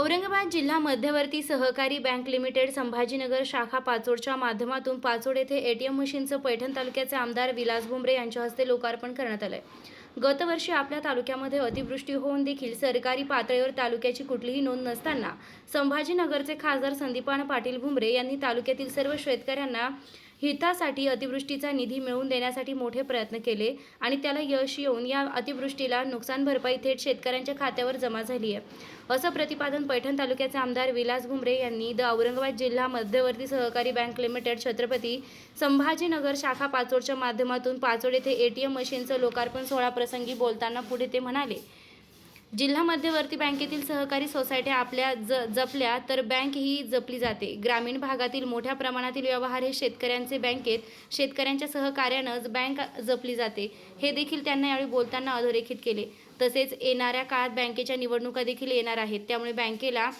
औरंगाबाद जिल्हा मध्यवर्ती सहकारी बँक लिमिटेड संभाजीनगर शाखा पाचोडच्या माध्यमातून पाचोड येथे एटीएम मशीनचं पैठण तालुक्याचे आमदार विलास भुमरे यांच्या हस्ते लोकार्पण करण्यात आलंय. गतवर्षी आपल्या तालुक्यामध्ये अतिवृष्टी होऊन देखील सरकारी पातळीवर तालुक्याची कुठलीही नोंद नसताना संभाजीनगरचे खासदार संदीपान पाटील भुमरे यांनी तालुक्यातील सर्व शेतकऱ्यांना हितासाठी अतिवृष्टीचा निधी मिळवून देण्यासाठी मोठे प्रयत्न केले आणि त्याला यश येऊन या अतिवृष्टीला नुकसान भरपाई थेट शेतकऱ्यांच्या खात्यावर जमा झाली आहे. असं प्रतिपादन पैठण तालुक्याचे आमदार विलास भुमरे यांनी द औरंगाबाद जिल्हा मध्यवर्ती सहकारी बँक लिमिटेड छत्रपती संभाजीनगर शाखा पाचोडच्या माध्यमातून पाचोड येथे एटीएम मशीनचं लोकार्पण सोहळा प्रसंगी बोलताना पुढे ते म्हणाले जिल्हा मध्यवर्ती बँकेतील सहकारी सोसायट्या आपल्या ज जपल्या तर बँक ही जपली जाते. ग्रामीण भागातील मोठ्या प्रमाणातील व्यवहार हे शेतकऱ्यांचे बँकेत शेतकऱ्यांच्या सहकार्यानंच बँक जपली जाते. हे देखील त्यांना यावेळी बोलताना अधोरेखित केले. तसेच येणाऱ्या काळात बँकेच्या निवडणुका देखील येणार आहेत. त्यामुळे बँकेला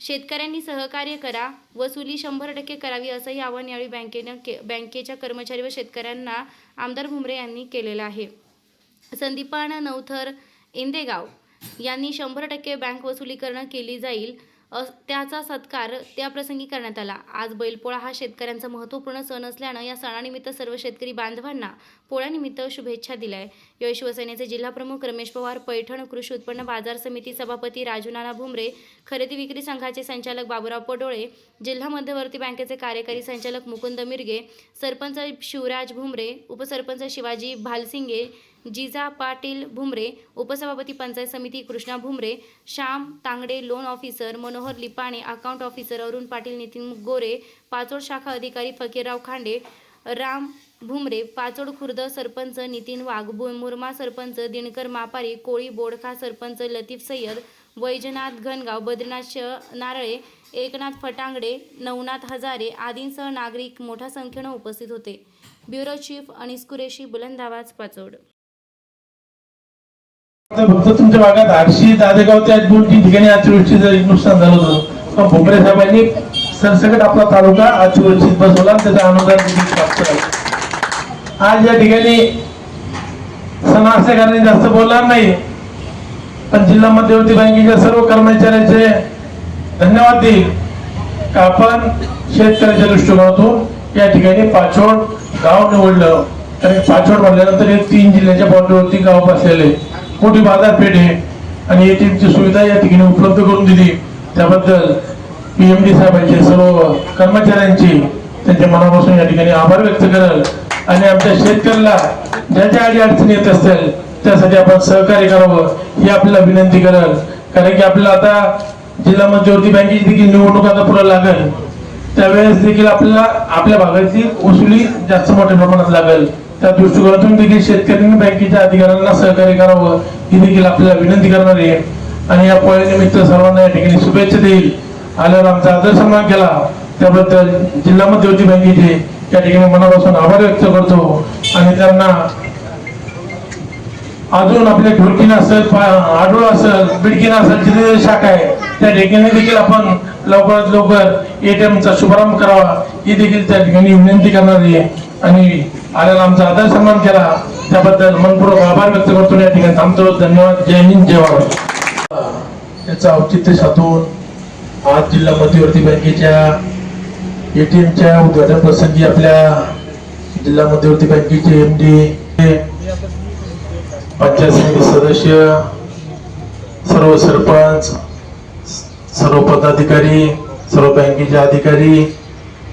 शेतकऱ्यांनी सहकार्य करा वसुली शंभर टक्के करावी असंही आवाहन यावेळी बँकेनं के बँकेच्या कर्मचारी व शेतकऱ्यांना आमदार भुमरे यांनी केलेलं आहे. संदीपान नवथर इंदेगाव. यांनी शंभर टक्के बँक वसुलीकरण केली जाईल त्याचा सत्कार त्याप्रसंगी करण्यात आला. आज बैलपोळा हा शेतकऱ्यांचा महत्त्वपूर्ण सण असल्यानं या सणानिमित्त सर्व शेतकरी बांधवांना पोळ्यानिमित्त शुभेच्छा दिल्या आहे या शिवसेनेचे जिल्हाप्रमुख रमेश पवार पैठण कृषी उत्पन्न बाजार समिती सभापती राजूनाना भुमरे खरेदी विक्री संघाचे संचालक बाबुराव पडोळे जिल्हा मध्यवर्ती बँकेचे कार्यकारी संचालक मुकुंद मिरगे सरपंच शिवराज भुमरे उपसरपंच शिवाजी भालसिंगे जिजा पाटील भुमरे उपसभापती पंचायत समिती Krishna Bhumre Shyam Tangde loan officer Manohar Lipane account officer Arun Patil Nitin Gore Pachod शाखा अधिकारी फकीरराव खांडे राम भुमरे पाचोड खुर्द सरपंच नितीन वाघ भु मुरमा सरपंच दिनकर मापारी कोळी बोडखा सरपंच लतीफ सय्यद वैजनाथ घनगाव बद्रीनाथ श- नारळे एकनाथ फटांगडे नवनाथ हजारे आदींसह नागरिक मोठ्या संख्येनं उपस्थित होते. ब्युरो चीफ अनिस कुरेशी बुलंदावाज पाचोड फक्त तुमच्या भागात आरशी दादेगाव त्या दोन तीन ठिकाणी अतिवृष्टीचं नुकसान झालं होतं. पण भुमरे साहेबांनी सरसकट आपला तालुका अतिवृष्टीत बसवला त्याचा अनुदान प्राप्त झालं. आज या ठिकाणी समाजसेवकांनी जास्त बोलणार नाही पण जिल्हा मध्यवर्ती बँकेच्या सर्व कर्मचाऱ्यांचे धन्यवाद देईल का आपण शेतकऱ्याच्या दृष्टिकोनातून या ठिकाणी पाचोड गाव निवडलं. कारण पाचोड म्हणल्यानंतर हे तीन जिल्ह्याच्या बॉर्डरवरती गाव बसलेले. मोठी बाजारपेठ आहे. आणि एटीएमची सुविधा या ठिकाणी उपलब्ध करून दिली. त्याबद्दल पीएमडी साहेबांचे सर्व कर्मचाऱ्यांची त्यांच्या मनापासून या ठिकाणी आभार व्यक्त करल आणि आमच्या शेतकऱ्याला ज्या ज्या अडी अडचणी येत असतील त्यासाठी आपण सहकार्य करावं ही आपल्याला विनंती करल कारण की आपल्याला आता जिल्हा मध्यवर्ती बँकेची देखील निवडणूक आता पुढे लागेल. त्यावेळेस देखील आपल्याला आपल्या भागाची वसुली जास्त मोठ्या प्रमाणात लागेल. त्या दृष्टिकोनातून देखील शेतकऱ्यांनी बँकेच्या अधिकाऱ्यांना सहकार्य करावं ही देखील आपल्याला विनंती करणार आहे. आणि या पोळ्यानिमित्त सर्वांना या ठिकाणी शुभेच्छा देईल. आल्यावर आमचा आदर सन्मान केला. त्याबद्दल जिल्हा मध्यवर्ती बँकेचे या ठिकाणी मनापासून आभार व्यक्त करतो. आणि त्यांना अजून आपल्या ढोलकीन असेल आडूळ असेल बिडकीन असेल जिथे शाखा आहे त्या ठिकाणी देखील आपण लवकरात लवकर एटीएम चा शुभारंभ करावा. ही देखील त्या ठिकाणी विनंती करणार आहे. आणि आणि आमचा आदर सन्मान केला. त्याबद्दल मनपूर्वक आभार व्यक्त करतो. या ठिकाणी थांबतो. धन्यवाद. जय हिंद जय भारत. याचा औचित्य साधून आज जिल्हा मध्यवर्ती बँकेच्या एटीएमच्या उद्घाटन प्रसंगी आपल्या जिल्हा मध्यवर्ती बँकेचे एम डी पंचायत समिती सदस्य सर्व सरपंच सर्व पदाधिकारी सर्व बँकेचे अधिकारी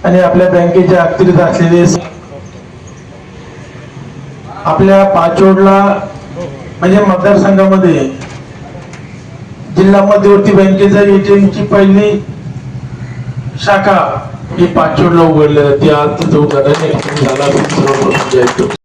आणि आपल्या बँकेच्या अखत्यारीत असलेले स- आपल्या पाचोडला म्हणजे मतदारसंघामध्ये जिल्हा मध्यवर्ती बँकेचा एटीएम ची पहिली शाखा ही पाचोडला उघडली जाते आज तिथं उद्घाटन झाला